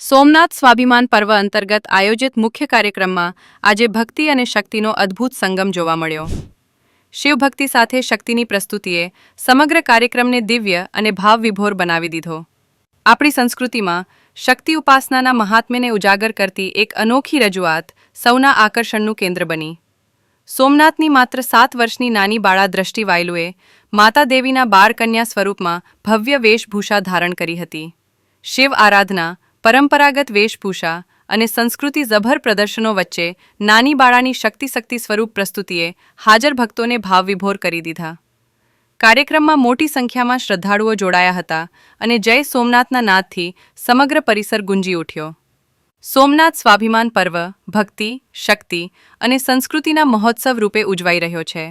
સોમનાથ સ્વાભિમાન પર્વ અંતર્ગત આયોજિત મુખ્ય કાર્યક્રમમાં આજે ભક્તિ અને શક્તિનો અદ્ભુત સંગમ જોવા મળ્યો. શિવભક્તિ સાથે શક્તિની પ્રસ્તુતિએ સમગ્ર કાર્યક્રમને દિવ્ય અને ભાવવિભોર બનાવી દીધો. આપણી સંસ્કૃતિમાં શક્તિ ઉપાસનાના મહાત્મ્યને ઉજાગર કરતી એક અનોખી રજૂઆત સૌના આકર્ષણનું કેન્દ્ર બની. સોમનાથની માત્ર સાત વર્ષની નાની બાળા દ્રષ્ટિ વાયલુએ માતા દેવીના બાળકન્યા સ્વરૂપમાં ભવ્ય વેશભૂષા ધારણ કરી હતી. શિવ આરાધના પરંપરાગત વેશભૂષા અને સંસ્કૃતિ જભર પ્રદર્શનો વચ્ચે નાની બાળાની શક્તિ શક્તિ સ્વરૂપ પ્રસ્તુતિએ હાજર ભક્તોને ભાવવિભોર કરી દીધા. કાર્યક્રમમાં મોટી સંખ્યામાં શ્રદ્ધાળુઓ જોડાયા હતા અને જય સોમનાથના નાદથી સમગ્ર પરિસર ગુંજી ઉઠ્યો. સોમનાથ સ્વાભિમાન પર્વ, ભક્તિ, શક્તિ અને સંસ્કૃતિના મહોત્સવ રૂપે ઉજવાઈ રહ્યો છે.